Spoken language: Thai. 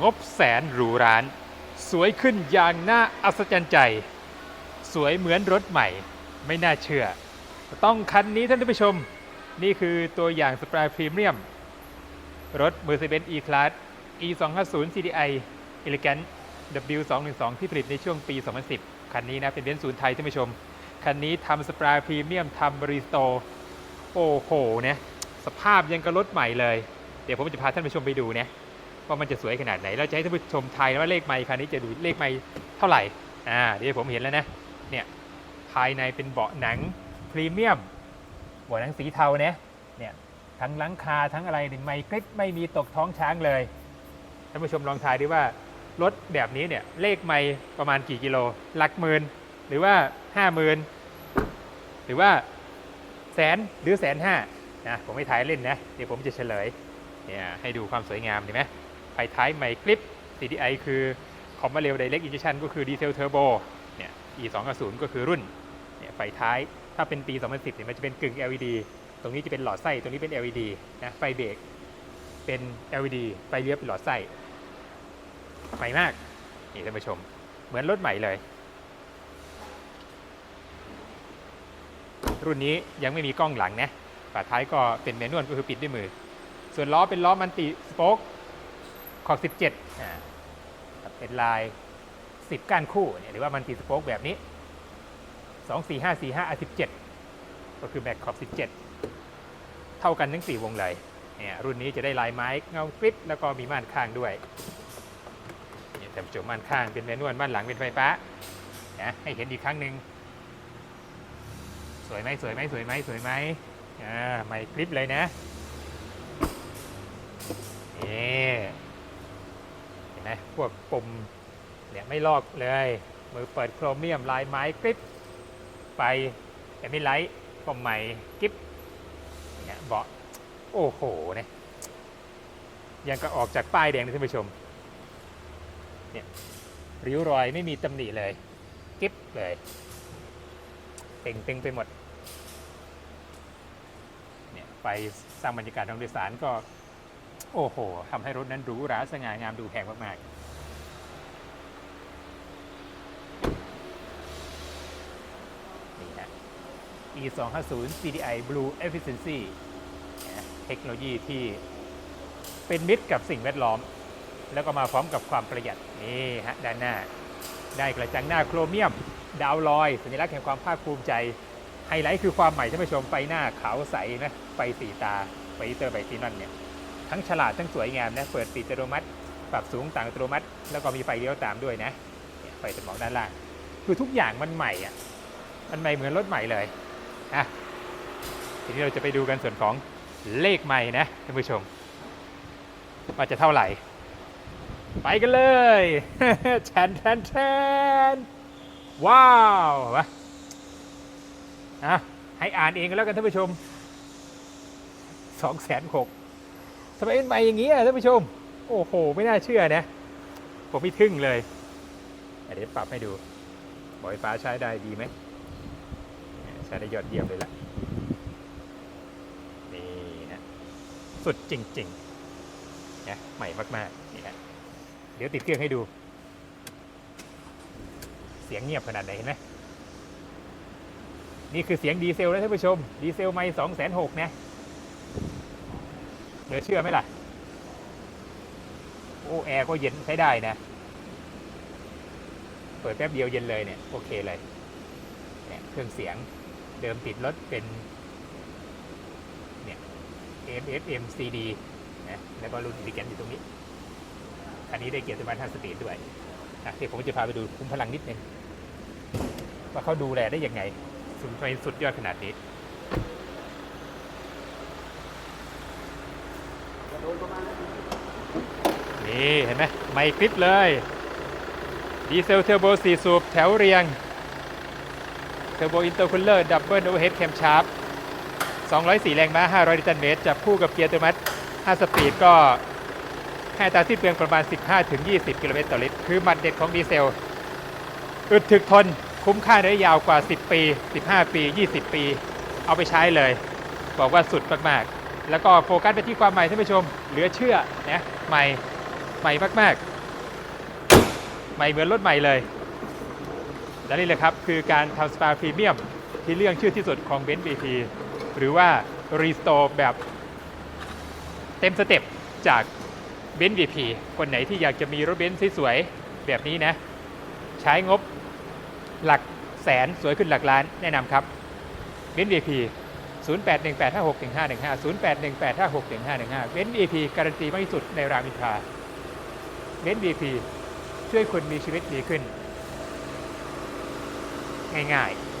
งบแสนหรูหรานสวยขึ้นอย่างน่าอัศจรรย์ใจ สวยเหมือนรถใหม่ ไม่น่าเชื่อ ต้องคันนี้ท่านผู้ชม นี่คือตัวอย่างสปายพรีเมียม รถ Mercedes E-Class E 2 5 0 CDI Elegant W 2 1 2 ที่ผลิตในช่วงปี 2010 คันนี้นะ เป็นเบนซ์ศูนย์ไทยท่านผู้ชม คันนี้ทำสปายพรีเมียมทำบริสโต โอ้โหเนี่ยสภาพยังกับรถใหม่เลย เดี๋ยวผมจะพาท่านผู้ชมไปดูเนี่ย ว่ามันจะสวยขนาดไหนแล้วจะให้ท่านผู้ชมทายนะว่าเลขไมค์คันนี้จะดูเลขไมค์เท่าไหร่ อ่า เดี๋ยวผมเห็นแล้วนะ เนี่ย ภายในเป็นเบาะหนังพรีเมียม เบาะหนังสีเทาเนี่ยเนี่ย ทั้งหลังคาทั้งอะไรไม่กริบไม่มีตกท้องช้างเลย ท่านผู้ชมลองทายดูว่ารถแบบนี้เนี่ย เลขไม่ประมาณกี่กิโล หลักหมื่น หรือว่าห้าหมื่น หรือว่าแสนหรือแสนห้านะ ผมไม่ทายเล่นนะ เดี๋ยวผมจะเฉลย เนี่ย ให้ดูความสวยงามเห็นไหม ไฟท้ายใหม่กริป CDI คือคอมมาเรล Direct Injection ก็คือดีเซลเทอร์โบเนี่ย E 2 0ก็คือรุ่นเนี่ยไฟท้ายถ้าเป็นปี 2010เนี่ยมันจะเป็นกึ่ง LED ตรงนี้จะเป็นหลอดไส้ตรงนี้เป็น LED นะไฟเบรกเป็น LED ไฟเลี้ยวเป็นหลอดไส้ใหม่มากนี่ท่านผู้ชม เหมือนรถใหม่เลย รุ่นนี้ยังไม่มีกล้องหลังนะฝาท้ายก็เป็นแมนนวลก็คือปิดด้วยมือ ส่วนล้อเป็นล้อมันติสโป๊ก ขอบ 17อ่าครับเป็นลาย 10 ก้านคู่เนี่ยหรือว่ามันติสโป๊กแบบนี้ 2 4 5 4 5 R 17 ก็คือแม็กขอบ 17 เท่ากันทั้ง 4 วงเลยเนี่ยรุ่นนี้จะได้ลายไม้เงากริบแล้วก็มีม่านข้างด้วยเนี่ยแต่จุม่านข้างเป็นแมนนวลม่านหลังเป็นไฟฟ้านะให้เห็นอีกครั้งหนึ่งสวยไหมสวยไหมสวยไหมสวยไหมอ่าใหม่กริบเลยนะนี่ นไหมพวกปุ่มเนี่ยไม่ลอกเลย มือเปิดโครเมียมลายไม้กริบไฟแอมมิไลท์ก็ใหม่กริบเนี่ยเบาะโอ้โหเนี่ยยังก็ออกจากป้ายแดงนะท่านผู้ชมเนี่ยริ้วรอยไม่มีตำหนิเลยกริบเลยเต่งเต็งไปหมดเนี่ยไฟสร้างบรรยากาศทางโดยสารก็ โอ้โหทำให้รถนั้นหรูหราสง่างามดูแพงมากๆนี่ฮะ E 2 5 0 CDI Blue Efficiency เทคโนโลยีที่เป็นมิตรกับสิ่งแวดล้อม แล้วก็มาพร้อมกับความประหยัด นี่ฮะ ด้านหน้า ได้กระจังหน้าโครเมียม ดาวลอย สัญลักษณ์แห่งความภาคภูมิใจ ไฮไลท์คือความใหม่ท่านผู้ชมไฟหน้าขาวใสนะไฟสีตาไฟเตอร์ไบซีนอนเนี่ย ทั้งฉลาดทั้งสวยงามนะ เปิดปิดอัตโนมัติ ปรับสูงต่างอัตโนมัติ แล้วก็มีไฟเลี้ยวตามด้วยนะไฟสมองด้านล่าง คือทุกอย่างมันใหม่อะ มันใหม่เหมือนรถใหม่เลยอะทีนี้เราจะไปดูกันส่วนของเลขใหม่นะท่านผู้ชมว่าจะเท่าไหร่ ไปกันเลยแทนแทนแทนว้าววะอะให้อ่านเองกันแล้วกันท่านผู้ชมสองแสนหก ทำไมเป็นใหม่อย่างนี้อะท่านผู้ชม โอ้โห ไม่น่าเชื่อนะ ผมไม่ทึ่งเลยเดี๋ยวปรับให้ดูบอยฟ้าใช้ได้ดีไหมใช้ได้ยอดเยี่ยมเลยละนี่นะสุดจริงๆนะใหม่มากๆนี่ฮะเดี๋ยวติดเครื่องให้ดู เสียงเงียบขนาดไหนเห็นไหมนี่คือเสียงดีเซลนะท่านผู้ชม ดีเซลไม่สองแสนหกนะ เหลือเชื่อไหมล่ะ โอ้แอร์ก็เย็นใช้ได้นะ เปิดแป๊บเดียวเย็นเลยเนี่ย โอเคเลยเนี่ยเครื่องเสียงเดิมติดรถเป็น เนี่ย FM CD นะแล้วก็รุ่นดิแกนอยู่ตรงนี้คันนี้ได้เกียรติบัตร5สปีดด้วยอะเดี๋ยวผมจะพาไปดูคุ้มพลังนิดนึงว่าเขาดูแลได้ยังไงสุดไปสุดยอดขนาดนี้ นี่เห็นไหมไม่คลิปเลย ดีเซลเทอร์โบ4สูบแถวเรียง เทอร์โบอินเตอร์คูลเลอร์ดับเบิลโอเวอร์เฮดแคมชาร์ป204 แรงม้า 500 นิวตันเมตร จับคู่กับเกียร์อัตโนมัติ5สปีดก็ให้ตราสิ้นเปลืองประมาณ 15-20 กิโลเมตรต่อลิตร คือมัดเด็ดของดีเซล อึดถึกทน คุ้มค่าระยะยาวกว่า 10 ปี 15 ปี 20 ปี เอาไปใช้เลย บอกว่าสุดมาก ๆ แล้วก็โฟกัสไปที่ความใหม่ท่านผู้ชม เหลือเชื่อนะใหม่ใหม่มากๆ ใหม่เหมือนรถใหม่เลย และนี่เลยครับคือการทำสปาพรีเมียมที่เรื่องชื่อที่สุดของเบนซ์บีพีหรือว่ารีสโตร์แบบเต็มสเต็ปจากเบนซ์บีพีคนไหนที่อยากจะมีรถเบนซ์สวยๆแบบนี้นะ ใช้งบหลักแสนสวยขึ้นหลักล้านแนะนำครับเบนซ์บีพี 0818561515 0818561515เบนซ์บีพีการันตีมากที่สุดในรามอินทราเบนซ์บีพีช่วยคุณมีชีวิตดีขึ้น ง่ายๆ